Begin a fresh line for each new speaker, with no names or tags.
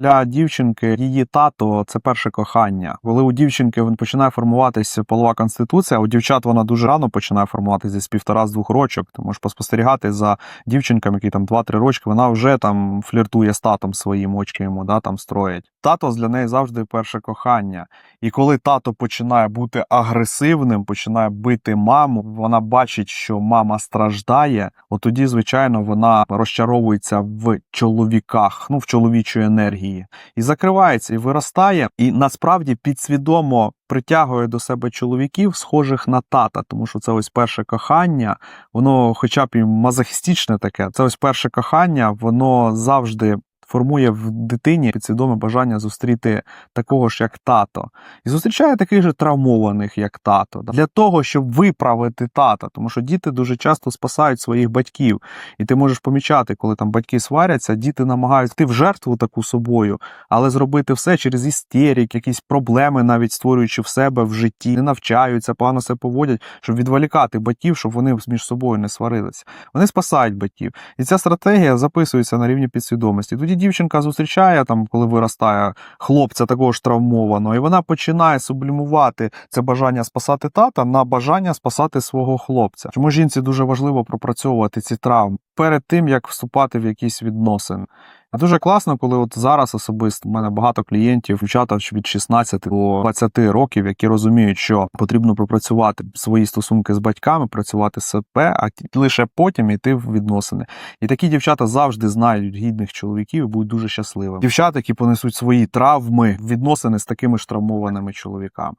Для дівчинки її тато це перше кохання. Коли у дівчинки він починає формуватися полова конституція, у дівчат вона дуже рано починає формуватися з півтора з двох рочок. Ти можеш поспостерігати за дівчинками, які там 2-3 рочки, вона вже там фліртує з татом своїм, очки йому да, там строїть. Тато для неї завжди перше кохання. І коли тато починає бути агресивним, починає бити маму, вона бачить, що мама страждає. От тоді, звичайно, вона розчаровується в чоловіках, ну в чоловічої енергії, і закривається, і виростає, і насправді підсвідомо притягує до себе чоловіків, схожих на тата, тому що це ось перше кохання, воно, хоча б і мазохістичне таке, це ось перше кохання, воно завжди. Формує в дитині підсвідоме бажання зустріти такого ж, як тато, і зустрічає таких же травмованих, як тато, для того, щоб виправити тата, тому що діти дуже часто спасають своїх батьків, і ти можеш помічати, коли там батьки сваряться, діти намагаються йти в жертву таку собою, але зробити все через істерик, якісь проблеми, навіть створюючи в себе в житті, не навчаються, погано себе поводять, щоб відволікати батьків, щоб вони між собою не сварилися. Вони спасають батьків, і ця стратегія записується на рівні підсвідомості. Тоді дівчинка зустрічає там, коли виростає хлопця також травмовано, і вона починає сублімувати це бажання спасати тата на бажання спасати свого хлопця. Чому жінці дуже важливо пропрацьовувати ці травми перед тим, як вступати в якісь відносини. І Дуже класно, коли от зараз особисто в мене багато клієнтів, дівчата від 16 до 20 років, які розуміють, що потрібно пропрацювати свої стосунки з батьками, працювати з себе, а лише потім йти в відносини. І такі дівчата завжди знають гідних чоловіків і будуть дуже щасливими. Дівчата, які понесуть свої травми, відносини з такими ж травмованими чоловіками.